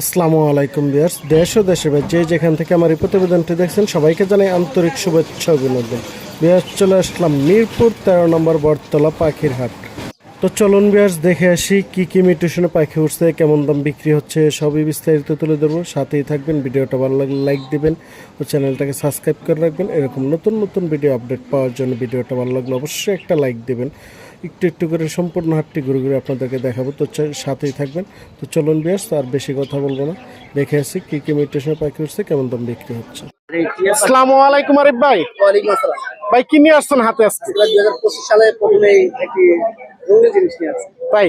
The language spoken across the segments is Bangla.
আসসালামু আলাইকুম বিয়ার্স দেশ ও দেশের যে যেখান থেকে আমার এই প্রতিবেদনটি দেখছেন, সবাইকে জানাই আন্তরিক শুভেচ্ছা অভিনন্দন। বিয়ার্স চলে আসলাম মিরপুর, তেরো নম্বর বটতলা পাখির হাট। তো চলুন বিয়ার্স দেখে আসি কি কি মিউটেশনে পাখি উঠছে কেমন দাম বিক্রি হচ্ছে, সবই বিস্তারিত তুলে ধরবো। সাথেই থাকবেন, ভিডিওটা ভালো লাগলে লাইক দেবেন ও চ্যানেলটাকে সাবস্ক্রাইব করে রাখবেন। এরকম নতুন নতুন ভিডিও আপডেট পাওয়ার জন্য ভিডিওটা ভালো লাগলে অবশ্যই একটা লাইক দেবেন। একটু একটু করে সম্পূর্ণ হাটটি ঘুরে ঘুরে আপনাদেরকে দেখাবো। তো সাথেই থাকবেন। তো চলুন বিয়াস আর বেশি কথা বলব না। দেখে আসি কি কি মিউটেশনে পাখি উঠছে কেমন দাম বিক্রি হচ্ছে। আসসালামু আলাইকুম আরিফ ভাই। ভাই কি নিয়ে আসছেন হাতে আজকে? সালে একটি তাই?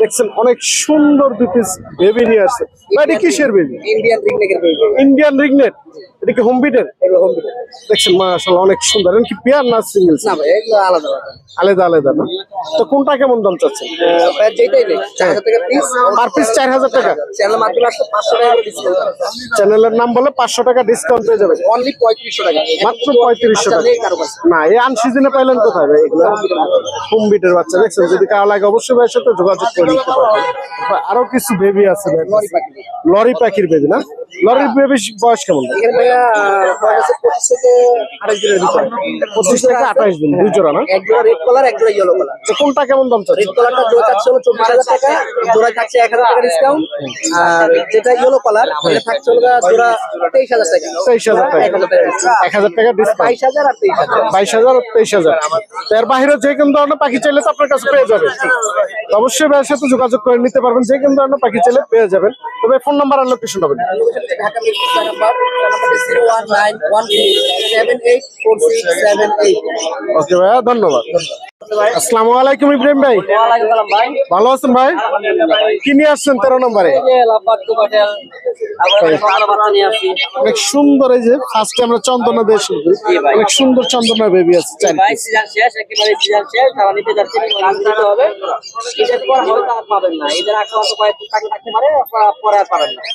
দেখছেন অনেক সুন্দর পিস বেবি নিয়ে আসছে। ভাই কিসের বেবি ইন্ডিয়ান বেবি ইন্ডিয়ান রিগনেট এটা কি হোম বিটের এগুলো হোম বিটের দেখছেন মাশাআল্লাহ অনেক সুন্দর। কি পেয়ার না সিঙ্গেল? না ভাই এগুলো আলাদা আলাদা। আলাদা না তো কোনটা কেমন দাম চাচ্ছেন? ভাই যেটাই নেই চার হাজার টাকা পিস পার পিস চার হাজার টাকা? চ্যানেল টাকা ডিসকাউন্ট চ্যানেলের নাম বলে পাঁচশো টাকা ডিসকাউন্ট পেয়ে যাবে। অনলি পঁয়ত্রিশশো টাকা। মাত্র পঁয়ত্রিশশো বাচ্চা টাকা। না এই আনসিজনে পাইলেন কোথায় ভাই? এগুলো হোম বিটের বাচ্চা দেখছেন? যদি কারও লাগে অবশ্যই ভাইয়ের সাথে যোগাযোগ করে নিতে পারবেন আরও কিছু বেবি আছে ভাই। লরি পাখির বেবি না? লরির বেবি বয়স কেমন? এখানে পঁচিশ থেকে আঠাশ দিনের ভিতরে। পঁচিশ থেকে আঠাশ দিন দুই জোড়া না? এক জোড়া রেড কালার এক জোড়া ইয়েলো কালার কোনটা কেমন দাম চাচ্ছে রেড কালারটা জোড়া থাকছে হলো চব্বিশ হাজার টাকা জোড়ায় থাকছে এক হাজার টাকা ডিসকাউন্ট আর যেটা ইয়েলো কালার এটা থাকছে হলো জোড়া তেইশ হাজার টাকা। তেইশ হাজার টাকা। এক হাজার টাকা ডিসকাউন্ট বাইশ হাজার আর তেইশ হাজার। বাইশ হাজার আর তেইশ হাজার। এর বাইরে যে কোনো ধরনের পাখি চাইলে তো আপনার কাছে পেয়ে যাবেন। তো অবশ্যই ভাইয়ের সাথে যোগাযোগ করে নিতে পারবেন। যে কিন্তু ধরনের পাখি চাইলে পেয়ে যাবেন। তবে ফোন নাম্বার আর লোকেশন হবে ওকে ভাইয়া, ধন্যবাদ। আসসালামু আলাইকুম ইব্রাহিম ভাই। ভালো আছেন ভাই? কি নিয়ে আসছেন তেরো নম্বরে? অনেক সুন্দর এই যে ফার্স্টে আমরা চন্দনা দিয়ে শুরু অনেক সুন্দর চন্দনা বেবি আছে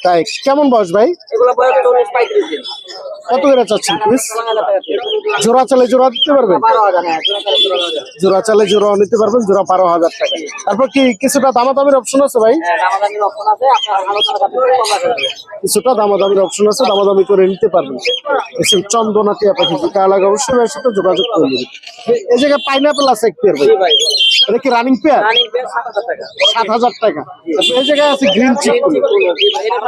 তাই কেমন বয়স ভাই? কত করে চাচ্ছেন প্লিজ জোড়া চালে জোড়া দিতে পারবেন? হ্যাঁ জোড়া জোড়া চালে জোড়াও নিতে পারবেন জোড়া বারো হাজার টাকা। তারপর কি কিছুটা দামাদামির অপশন আছে ভাই? হ্যাঁ কিছুটা দামাদামির অপশন আছে দামাদামি করে নিতে পারবেন। চন্দনা টিয়া পাখি যদি লাগে অবশ্যই ভাইয়ের সাথে যোগাযোগ করে নেবেন। এই জায়গায় পাইনাপেল আছে এক পেয়ার ভাই। এটা কি রানিং পেয়ার সাত হাজার টাকা। এই জায়গায় আছে গ্রিন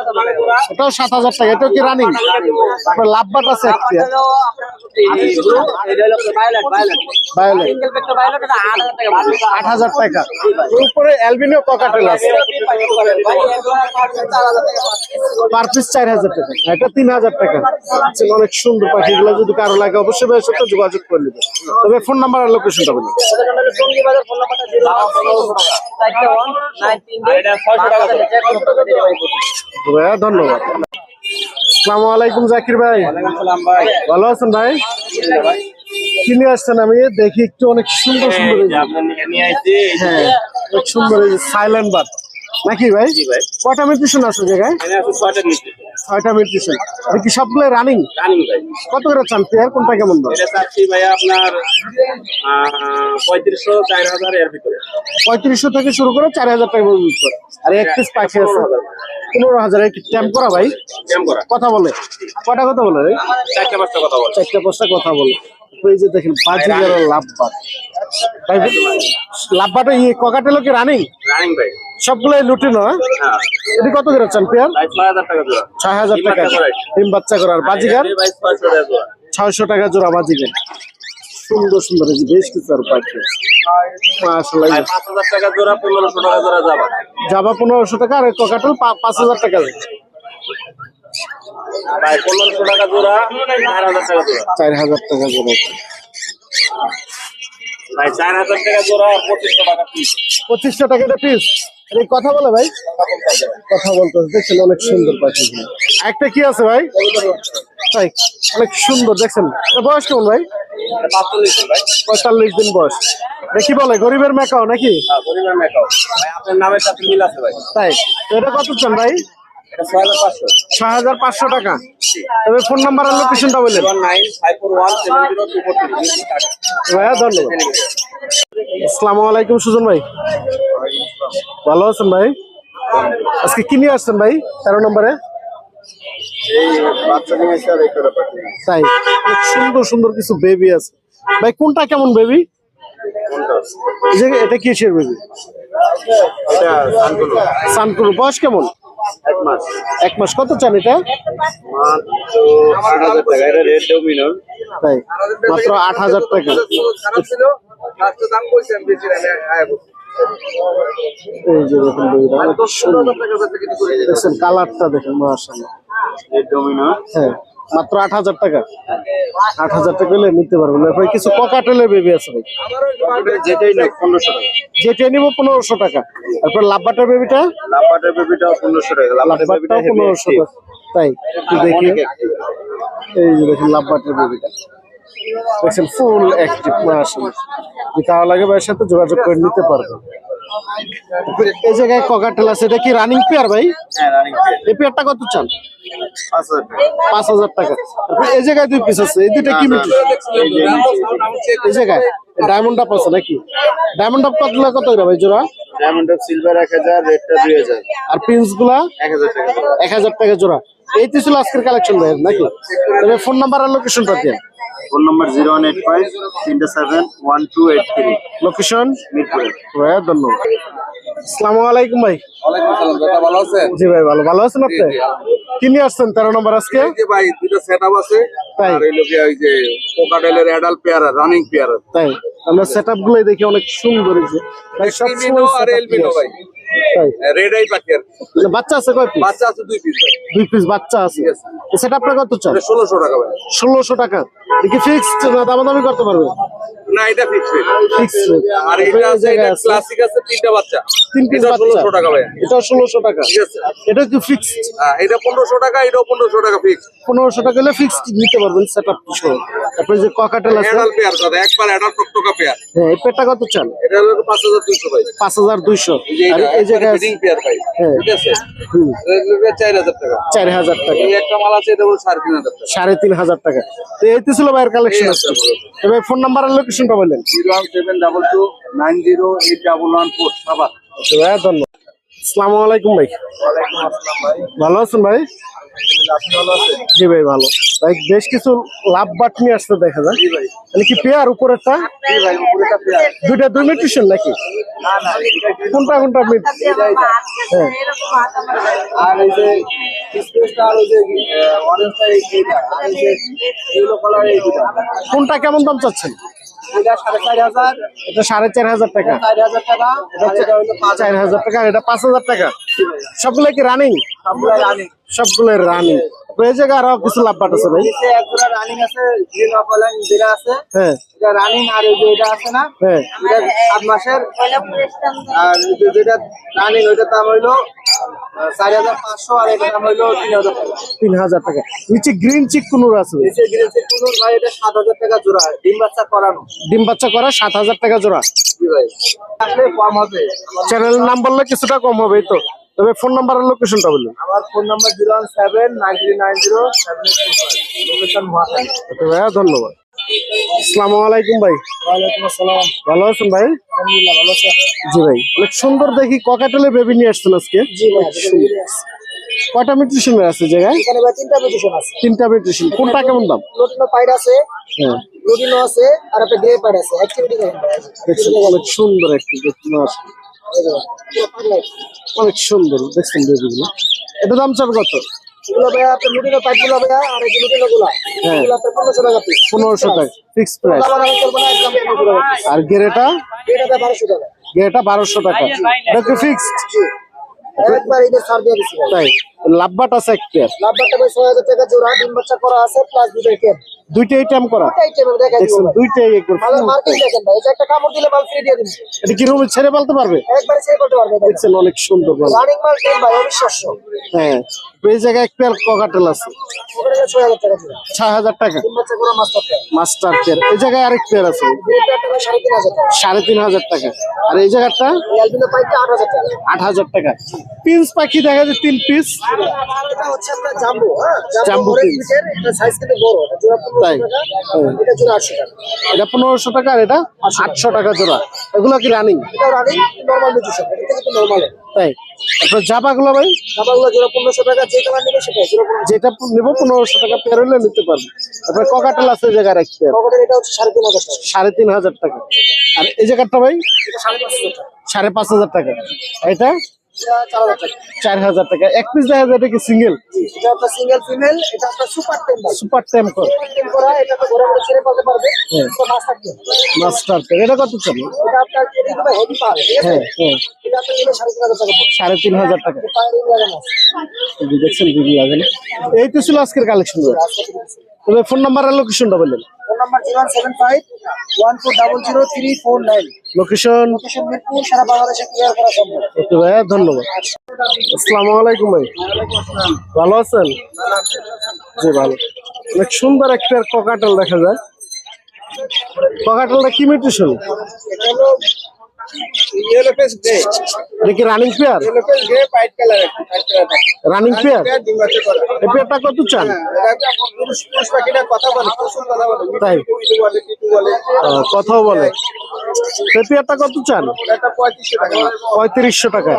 দামে পুরা এটাও সাত হাজার টাকা এটাও কি রানিং লাভবাট আছে এক পেয়ার আট হাজার টাকা ওর উপরে অ্যালবিনিও ককাটেল আছে। পার পিস চার হাজার টাকা এটা তিন হাজার টাকা। আচ্ছা, অনেক সুন্দর পাখি। এগুলো যদি কারও লাগে অবশ্যই ভাইয়ের সাথে যোগাযোগ করে নেবে তবে ফোন নাম্বার আর লোকেশনটা বলুন। ধন্যবাদ। আসসালামু আলাইকুম জাকির ভাই। ভালো আছেন ভাই? কি নিয়ে আসছেন আমি? দেখি একটু অনেক সুন্দর সুন্দর হ্যাঁ অনেক সুন্দর সাইলেন্ট বাদ নাকি ভাই? কটা মিউটিশন আছে জায়গায়? ছয়টা মিউটিশন আর কি সবগুলো রানিং কত করে চান? পেয়ার কোনটা কেমন দাম পঁয়ত্রিশশো চার হাজার এর ভিতরে। পঁয়ত্রিশশো থেকে শুরু করে চার হাজার টাকা পর্যন্ত আর এক পিস পাখি আছে। পনেরো হাজার। ট্যাম্প করা ভাই? করা। কথা বলে। কটা কথা বলে চারটে পাঁচটা কথা বল। চারটা পাঁচটা কথা বলে। এই যে দেখেন বাজিগার লাভবাট ভাই লাভবাটা ইয়ে ককাটেলো কি রানিং রানিং ভাই। সবগুলো লুটিনো হ্যাঁ। এটি কত করে চান পেয়ার? ছয় হাজার টাকা ডিম টাকা। বাচ্চা করার বাজিগার ছয়শো টাকা জোড়া বাজিগার সুন্দর সুন্দর বেশ কিছু আর পাখি জোড়া পনেরোশো টাকা জোড়া যাবা জাবা পনেরোশো টাকা আর ককাটেল পা- পাঁচ হাজার টাকা ভাই পনেরোশো টাকা জোড়া চার হাজার টাকা জোড়া। ভাই চার হাজার টাকা জোড়া পঁচিশশো টাকা পিস পঁচিশশো টাকা পিস এই কথা বলে ভাই। কথা বলতে দেখছেন অনেক সুন্দর পাখি। একটা কি আছে ভাই? তাই অনেক সুন্দর দেখছেন? বয়স কেমন ভাই? পঁয়তাল্লিশ দিন বয়স। দেখি বলে গরিবের মেকাও নাকি? গরিবের মেকাও। ভাই আপনার নামের সাথে মিল আছে ভাই। তাই এটা কত চান ভাই? ছয় হাজার পাঁচশো। টাকা। তবে ফোন নাম্বার আর লোকেশনটা বললেন ভাইয়া ধন্যবাদ। আসসালামু আলাইকুম সুজন ভাই। ভালো আছেন ভাই? আজকে কি নিয়ে আসছেন ভাই? তেরো নম্বরে? তাই। সুন্দর সুন্দর কিছু বেবি আছে। ভাই কোনটা কেমন বেবি এটা কিসের বেবি সানকুর বয়স কেমন? এক মাস। কত চান এটা? তাই মাত্র আট হাজার টাকা। এই যে দেখুন কালারটা দেখেন মাসাল হ্যাঁ। মাত্র আট হাজার টাকা। আট হাজার টাকা হলে নিতে পারবেন এরপরে কিছু ককাটেলের বেবি আছে ভাই। যেটাই না পনেরোশো টাকা। যেটা নিবো পনেরোশো টাকা। তারপর লাভবাটার বেবিটা লাপাটের বেবিটাও পনেরোশো টাকা। বেবিটা লাভবাটটাও পনেরোশো টাকা। তাই দেখি। এই যে দেখেন লাভবাটের বেবিটা দেখছেন ফুল অ্যাক্টিভ মাশাআল্লাহ। যদি লাগে ভাইয়ের সাথে যোগাযোগ করে নিতে পারবেন এই জায়গায় ককাটেল আছে এটা কি রানিং পেয়ার ভাই? হ্যাঁ এই পেয়ারটা কত চান? পাঁচ হাজার টাকা। এই জায়গায় দুই পিস আছে এই দুইটা কি মিটি এই জায়গায় ডায়মন্ড আপ আছে নাকি? ডায়মন্ড আপ কত কত ভাই জোড়া? ডায়মন্ড অফ সিলভার এক হাজার রেডটা দুই হাজার। আর পিন্সগুলা? এক হাজার টাকা। এক হাজার টাকা জোড়া। এই তো ছিল আজকের কালেকশন ভাই নাকি? তবে ফোন নাম্বার আর লোকেশনটা দিয়ে phone number zero one eight five তিনটে seven one two eight three. Location মিরপুরে। ভাইয়া ধন্যবাদ। আসসালামু আলাইকুম ভাই। ভালো আছেন? জি ভাই ভালো। ভালো আছেন আপনি? কি নিয়ে আসছেন তেরো নম্বর আজকে? যে ভাই দুটো সেট আপ আছে। তাই। ওই যে কোকাডেলের পেয়ার রানিং পেয়ার তাই। আমরা সেট আপ গুলোই দেখি অনেক সুন্দর হয়েছে আর এলবিনো ভাই। তাই। রেড আই বাচ্চা আছে কয় পিস বাচ্চা আছে দুই পিস ভাই। দুই পিস বাচ্চা আছে। সেটা আপনার কত চান? ষোলোশো টাকা ষোলোশো টাকা। কি ফিক্সড না দামাদামি করতে পারবে না এটা ফিক্স ফিক্সড আর এটা আছে এটা ক্লাসিক আছে তিনটা বাচ্চা। তিন পিস এটা বাচ্চা। টাকা ভাই এটা ষোলোশো টাকা। ঠিক আছে। এটা কি ফিক্সড হ্যাঁ, এটা পনেরোশো টাকা এটাও পনেরোশো টাকা ফিক্স পনেরোশো টাকা হলে ফিক্সড নিতে পারবেন সেট আপ তারপরে যে ককাটেল আছে। অ্যাডাল্ট পেয়ার দাদা একবার টকটকা পেয়ার হ্যাঁ এই কত চান? এটা হলো পাঁচ হাজার দুইশো ভাই। পাঁচ হাজার দুইশো। এই যে আর এই জায়গায় ব্রিডিং পেয়ার ভাই। হ্যাঁ। ঠিক আছে? হুম, এটা চার হাজার টাকা। চার হাজার টাকা। এই একটা মাল আছে এটা হলো সাড়ে তিন হাজার টাকা। সাড়ে তিন হাজার টাকা। তো এই তো ছিল ভাইয়ের কালেকশন আছে এবার ফোন নাম্বার আর লোকেশনটা বললেন zero one seven double two nine zero eight double one four ভাইয়া ধন্যবাদ। আসসালামু আলাইকুম ভাই। ভালো আছেন ভাই? জি ভাই ভালো। ভাই বেশ কিছু লাভ বাট নিয়ে আসতে দেখা যায় মানে কি পেয়ার উপরেরটা? দুইটা দুই মিউট্রিশন নাকি? কোনটা কোনটা মিট হ্যাঁ। আর এই যে কোনটা কেমন দাম চাচ্ছেন? এটা সাড়ে চার হাজার। এটা সাড়ে চার হাজার টাকা। চার হাজার টাকা। আর এটা হলো পাঁচ চার হাজার টাকা। আর এটা পাঁচ হাজার টাকা। সবগুলো কি রানিং সবগুলো রানিং এই জায়গায় আরও কিছু লাভ আছে ভাই। নিচে এক জোড়া রানিং আছে গ্রিন যেটা আছে। হ্যাঁ। এটা রানিং আর এই যে এটা আছে না হ্যাঁ। এটা সাত মাসের। আর এই যে যেটা রানিং ওইটার দাম হইল আহ, চার হাজার পাঁচশো আর দাম হইল হাজার টাকা। তিন হাজার টাকা। নিচে গ্রিন চিক কুনুর আছে। নিচে গ্রিন ভাই এটা টাকা জোড়া। ডিম বাচ্চা করানো। ডিম বাচ্চা করা সাত হাজার টাকা জোড়া। জি ভাই। আসলে কম হবে। চ্যানেলের নাম বললে কিছুটা কম হবে তো। তবে ফোন নাম্বার আর লোকেশনটা বলুন। আমার phone number zero one seven nine three nine zero seven location okay ভাইয়া ধন্যবাদ। আসসালামু আলাইকুম ভাই। ওয়ালাইকুম আসসালাম। ভালো আছেন ভাই? আলহামদুলিল্লাহ ভালো আছে। জি ভাই অনেক সুন্দর দেখি ককাটেলে বেবি নিয়ে আসছেন আজকে। জি ভাই কয়টা আছে জায়গায়? এখানে ভাই তিনটা পজিশন আছে। তিনটা কোনটা কেমন দাম? লোটিনো পাইড আছে হ্যাঁ। লোটিনো আছে আর একটা গ্রে পাইড আছে। অ্যাক্টিভিটি দেখেন ভাই। অনেক সুন্দর মাস অনেক সুন্দর দেখছেন বেবিগুলো। এটা দাম চাপ কত? হ্যাঁ। পনেরোশো টাকা ফিক্স প্রাইস আর গেরেটা? বারোশো টাকা। গেরেটা বারোশো টাকা। এটা কি ফিক্সড তাই? লাভবাট আছে এক পেয়ার লাভবারটা ভাই ছয় হাজার টাকা জোড়া ডিম বাচ্চা করা আছে প্লাস দুটো কেন দুইটাই টাইম করা। দিব দেখছেন ভাই। দুইটাই একবার মালের মার্কেট দেখেন ভাই এটা একটা কামড় দিলে মাল ফ্রি দিয়ে দিন এটা কি রুমে ছেড়ে বলতে পারবে? একবারে সেল করতে পারবে দেখছেন অনেক সুন্দর ভালো রানিং মাল টেম ভাই অবিশ্বাস্য। হ্যাঁ এই জায়গায় এক পেয়ার ককাটেল আছে। ছয় হাজার টাকা জোড়া। ছয় হাজার টাকা। ডিম বাচ্চা করা মাস্টার মাস্টার পেয়ার এই জায়গায় আরেক পেয়ার আছে। সাড়ে তিন হাজার টাকা। তিন আর এই জায়গাটা আট হাজার টাকা। পিন্স পাখি দেখা যায় তিন পিস এটা হচ্ছে আপনার জাম্বো হ্যাঁ? Jumbo jumbo king. কিং এটা সাইজ কিন্তু বড় এটা জোড়া 1500 টাকা এটা জোড়া 800 টাকা। এটা পনেরোশো টাকা আর এটা আটশো টাকা জোড়া। এগুলো কি রানিং এটা রানিং নরমাল মিউজিশন এটা থেকে নরমাল তাই। আপনার ভাই? দাবাগুলো জোড়া 1500 টাকা যে কালার নেবে সেটা জোড়া যেটা নেব পনেরোশো টাকা পেয়ার হলে নিতে পারবে। আপনার ককাটেল আছে এই জায়গায় রাখতে। পকেটের এটা হচ্ছে 3500 টাকা। সাড়ে তিন হাজার টাকা। আর এই জায়গাটা ভাই? এটা 5500 টাকা। সাড়ে পাঁচ হাজার টাকা। এটা এটা? 4000 টাকা চার হাজার টাকা। এক পিস দেখা যায় এটা কি সিঙ্গেল এটা আপনার সিঙ্গেল ফিমেল এটা আপনার সুপার টেম্পার সুপার টেম্পর টেম এটা তো ঘরে ঘরে ছেড়ে পালতে পারবে। হ্যাঁ। তো মাছ থাকবে মাস্টার এটা কত চাল এটা আপনার এটা কিন্তু হেভি পাল হ্যাঁ হ্যাঁ। এটা আপনার নিলে 3500 টাকা পড়বে। সাড়ে তিন হাজার টাকা। দেখছেন দিদি এই তো ছিল আজকের কালেকশন তবে ফোন নাম্বার আর লোকেশনটা বললেন phone number zero seven five one four double zero three four nine. Location location Mirpur সারা বাংলাদেশে ক্লিয়ার করা সম্ভব। ওকে ভাইয়া ধন্যবাদ। আসসালামু আলাইকুম ভাই। ভালো আছেন? জি ভালো। অনেক সুন্দর একটা ককাটেল দেখা যায়। ককাটেলটা কি মিউটেশন ইয়েলো ফেস গ্রে কি running pair yellow face grey white colour running pair ডিম বাচ্চা করা এই পেয়ারটা কত চান? হ্যাঁ, এটা পুরুষ পুরুষ পাখিটা কথা বলে প্রচুর কথা বলে। তাই? বলে টিটু বলে। কথাও বলে। এই পেয়ারটা কত চান? এটা পঁয়ত্রিশশো টাকা।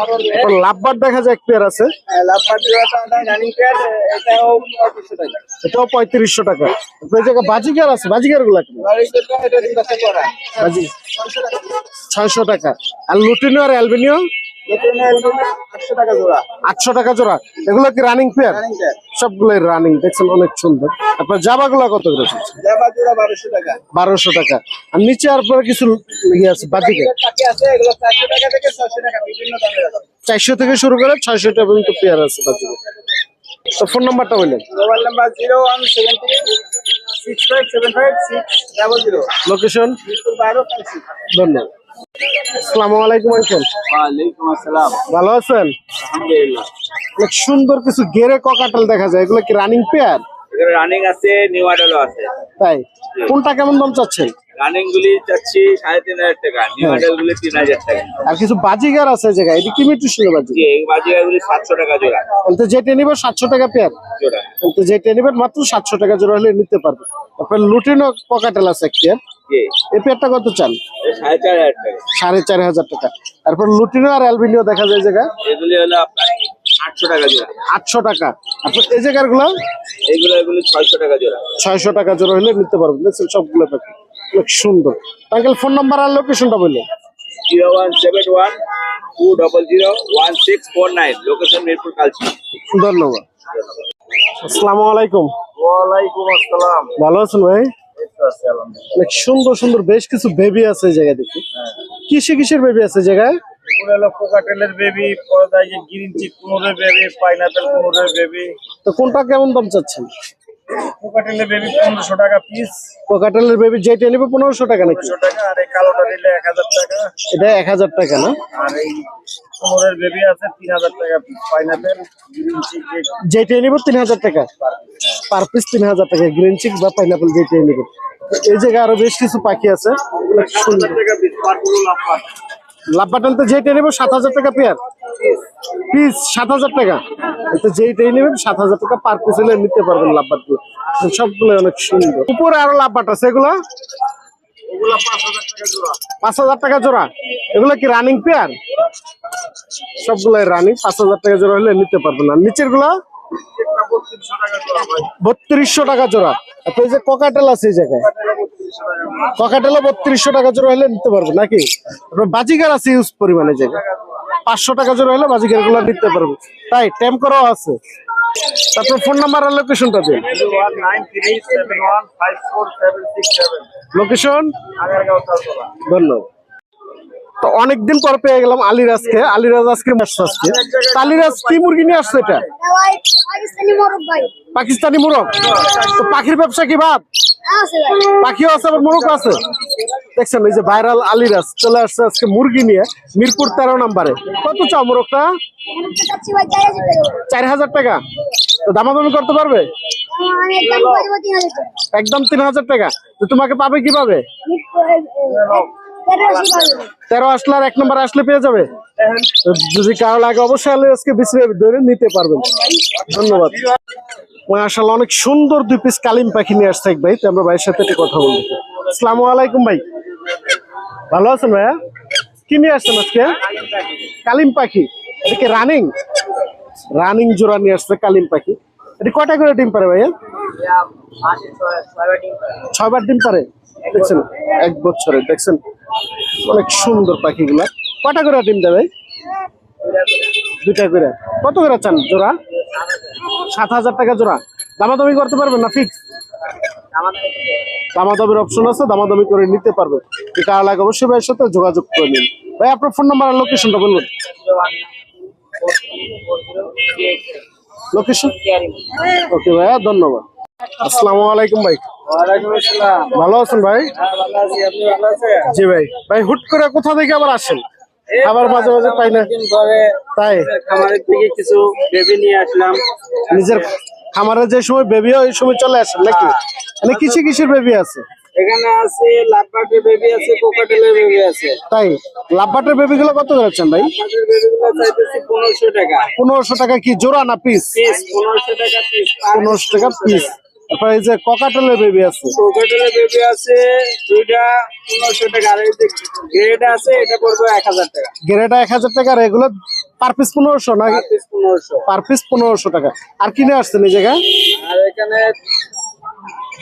লাভবার দেখা যায় এক পেয়ার আছে। লাভবার জোড়াটা রানিং পেয়ার এটাও পঁয়ত্রিশশো টাকা। এটাও টাকা। এই বাজিকার আছে বাজিকারগুলা কেমন? আর এই জোড়া এটা ডিম বাচ্চা করা। বাজি ছয়শো টাকা। টাকা আর লুটিনো আর অ্যালবিনিও? আটশো টাকা জোড়া। আটশো টাকা জোড়া। এগুলো কি রানিং পেয়ার রানিং সবগুলোই রানিং দেখছেন অনেক সুন্দর। আপনার কত করে বারোশো টাকা। আর নিচে আর পরে কিছু ইয়ে আছে চারশো থেকে শুরু করে ছয়শো টাকা পর্যন্ত পেয়ার আছে বাজিকে তো ফোন নাম্বারটা বললেন mobile number zero one seven six five seven five six double zero. Location ধন্যবাদ। আসসালামু আলাইকুম আঙ্কেল ওয়ালাইকুম আসসালাম। ভালো আছেন? আলহামদুলিল্লাহ। অনেক সুন্দর কিছু গেরে ককাটাল দেখা যায়। এগুলো কি রানিং পেয়ার রানিং আছে নিউ আছে। তাই? কোনটা কেমন দাম চাচ্ছেন? রানিং গুলি চাচ্ছি সাড়ে তিন হাজার টাকা নিউ হ্যাঁ। গুলি তিন হাজার টাকা। আর কিছু বাজিগার আছে জায়গায়? এটি কি বাজি এই বাজিকার গুলি সাতশো টাকা জোড়া। তো যেটা নিবে সাতশো টাকা পেয়ার জোড়া। কিন্তু যেটা নিবেন মাত্র সাতশো টাকা জোড়া হলে নিতে পারবে। তারপরে লুটিনো পকাটেল আছে এক পেয়ার এই পেয়ারটা কত চান? সাড়ে চার হাজার টাকা। তারপর লুটিনো আর অ্যালবিনিও দেখা যায় এগুলি হলো আপনার আটশো টাকা জোড়া। আটশো টাকা। তারপর এই জায়গারগুলো এগুলি ছয়শো টাকা জোড়া। ছয়শো টাকা জোড়া হলে নিতে পারবেন। সবগুলো পাখি অনেক সুন্দর। আঙ্কেল ফোন নাম্বার আর লোকেশনটা বললেন zero one seven one two double zero one six four nine location Mirpur Kalshi. ধন্যবাদ। আসসালামু আলাইকুম। ওয়ালাইকুম আসসালাম। ভালো আছেন ভাই? অনেক সুন্দর সুন্দর বেশ কিছু বেবি আছে এই জায়গায় দেখি। কিসে কিসের বেবি আছে জায়গায়? Baby green cheek baby pineapple baby তো কোনটা কেমন দাম চাচ্ছেন? কোকাটেলের বেবি পনেরোশো টাকা পিস কোকাটেলের বেবি যেটা নিবে পনেরোশো টাকা নাকি? পনেরোশো টাকা আর এই কালোটা নিলে এক হাজার টাকা। এটা এক হাজার টাকা না? আর এই কুনুরের বেবি আছে তিন হাজার টাকা পিস পাইনাপেল গ্রিন চিক যেটা নিবে তিন হাজার টাকা। পার পিস তিন হাজার টাকা গ্রিন চিক বা পাইনাপেল নিবে। এই জায়গায় আরও বেশ কিছু পাখি আছে। লাভবাটান তো যেটা নেবে সাত হাজার টাকা পেয়ার পিস সাত হাজার টাকা। তো যেইটাই নেবেন সাত হাজার টাকা পার পিস হলে নিতে পারবেন লাভবাটগুলো সবগুলো অনেক সুন্দর। উপরে আরও লাভবাট আছে এগুলো? পাঁচ হাজার টাকা জোড়া। এগুলো কি রানিং পেয়ার সবগুলো রানিং পাঁচ হাজার টাকা জোড়া হলে নিতে পারবেন। আর নিচেরগুলা বত্রিশশো টাকা জোড়া এই যে ককাটেল আছে এই জায়গায়। ককাটেলও বত্রিশশো টাকা জোড়া। হলে নিতে পারবেন নাকি? বাজিগার আছে ইউজ পরিমাণে জায়গায়। পাঁচশো টাকা জোড়া হলে বাজিগারগুলো নিতে পারব। তাই টেম করাও আছে। তারপর ফোন নাম্বার আর লোকেশনটা দিন। লোকেশন আগারগাঁও ধন্যবাদ। তো অনেকদিন পর পেয়ে গেলাম আলিরাজকে। আলিরাজ আজকে আসছে আজকে। আলিরাজ কি মুরগি নিয়ে আসছে এটা? পাকিস্তানি মোরগ তো পাখির ব্যবসা কি বাদ? আছে ভাই। পাখিও আছে আবার মোরগ আছে? দেখছেন, এই যে ভাইরাল আলিরাজ চলে আসছে আজকে মুরগি নিয়ে মিরপুর তেরো নাম্বারে। কত চাও মোরগটা? চার হাজার টাকা। তো দামাদামি করতে পারবে? একদম তিন হাজার টাকা। তো তোমাকে পাবে তেরোশি পাবে। তেরো আসলে আর এক নম্বর আসলে পেয়ে যাবে। যদি কারও লাগে অবশ্যই আলী আজকে বেবি ধরে নিতে পারবেন। ধন্যবাদ। আসলে অনেক সুন্দর দুই পিস কালিম পাখি নিয়ে আসছে এক ভাই। তো আমরা ভাইয়ের সাথে কথা বলব। আসসালামু আলাইকুম ভাই। ভালো আছেন ভাইয়া? কি নিয়ে আসছেন আজকে? কালিম পাখি। এটা কি রানিং? রানিং জোড়া নিয়ে আসছে কালিম পাখি। এটা কটা করে ডিম পারে ভাইয়া? ছয়বার ডিম পারে। দেখছেন? এক বছরে, দেখছেন? অনেক সুন্দর পাখিগুলা। কটা করে ডিম দেবে দুইটা করে। কত করে চান জোড়া? সাত হাজার টাকা জোড়া। দামাদামি করতে পারবেন না ফিক্স দামাদামির অপশন আছে দামাদামি করে নিতে পারবে। কার লাগে অবশ্যই ভাইয়ের সাথে যোগাযোগ করে নিন। ভাই আপনার ফোন নাম্বার আর লোকেশনটা বলবেন। লোকেশন ওকে ভাইয়া ধন্যবাদ। আসসালামু আলাইকুম ভাই। ভালো আছেন ভাই? হ্যাঁ জি ভাই। ভাই হুট করে কোথা থেকে আবার আসেন? আবার মাঝে মাঝে পাই না? তাই? খামারের থেকে কিছু বেবি নিয়ে আসলাম। নিজের খামারে যে সময় বেবি হয় ওই সময় চলে আসেন নাকি? মানে কিছু কিসের বেবি আছে? এখানে আছে লাভবাটের বেবি আছে কোকাটেলের বেবি আছে। তাই? লাভবাটের বেবি গুলো কত করেছেন ভাই? পনেরোশো টাকা। পনেরোশো টাকা কি? জোড়া না পিস পিস পনেরোশো টাকা পিস পনেরোশো টাকা পিস তারপর এই যে ককাটেলের বেবি আছে। কোকাটেলের বেবি আছে দুইটা পনেরোশো টাকা। আর এই যে গ্রেড আছে এটা পড়বে এক হাজার টাকা। গ্রেডটা এক হাজার টাকা আর এগুলো পার পিস পনেরোশো না পার পিস পনেরোশো। টাকা। আর কিনে আসছেন এই জায়গায়? আর এখানে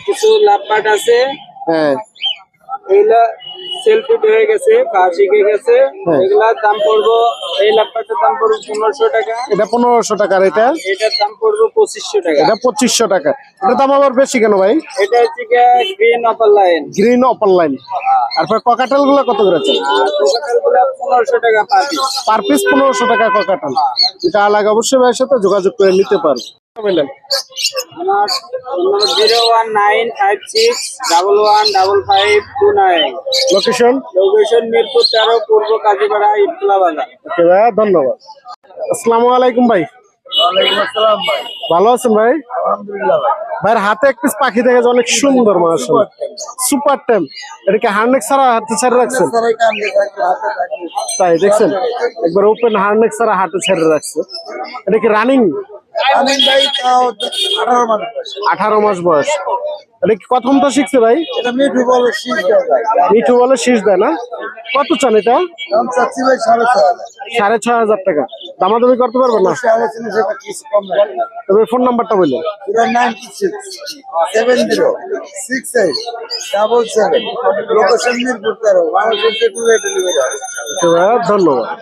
কিছু লাভবাট আছে। হ্যাঁ। এইগুলা সেলফি হয়ে গেছে শিখে গেছে। হ্যাঁ। এগুলার দাম পড়ব এই ল্যাপটপের দাম পড়বে পনেরোশো টাকা। এটা পনেরোশো টাকা আর এটা এটার দাম পড়বে পঁচিশশো টাকা। এটা পঁচিশশো টাকা। এটা দাম আবার বেশি কেন ভাই? এটা হচ্ছে green opaline green upper line তারপর ককাটেলগুলো কত আর কোকাটাল পনেরোশো টাকা পাবি পার পিস পনেরোশো টাকা ককাটেল যেটা লাগে অবশ্যই ভাইয়ের সাথে যোগাযোগ করে নিতে পারো বললেন আমার zero one nine five six double one double five two nine location location Mirpur তেরো পূর্ব কাজীপাড়া ইটলা বাজার। ওকে ভাইয়া ধন্যবাদ। আসসালামু আলাইকুম ভাই। ওয়ালাইকুম আসসালাম ভাই। ভালো আছেন ভাই? ভাই। ভাইয়ের হাতে এক পিস পাখি দেখে অনেক সুন্দর মাসা সুপার টেম। এটা কি হার্নেক ছাড়া হাতে ছেড়ে রাখছেন? তাই দেখছেন? একবার ওপেন হার্নেক ছাড়া হাতে ছেড়ে রাখছে। এটা কি রানিং আমি ভাই তাও আঠারো মাস আঠারো মাস বয়স। এটা কি প্রথম তো শিখছে ভাই? এটা মিঠু বলে শীষ যায় মিঠু বলে শীষ দেয় না? কত চান এটা? দাম চাচ্ছি ভাই সাড়ে ছয় সাড়ে ছয় হাজার টাকা। দামাদামি করতে পারবেন না? তবে ফোন নাম্বারটা ডেলিভারি ধন্যবাদ।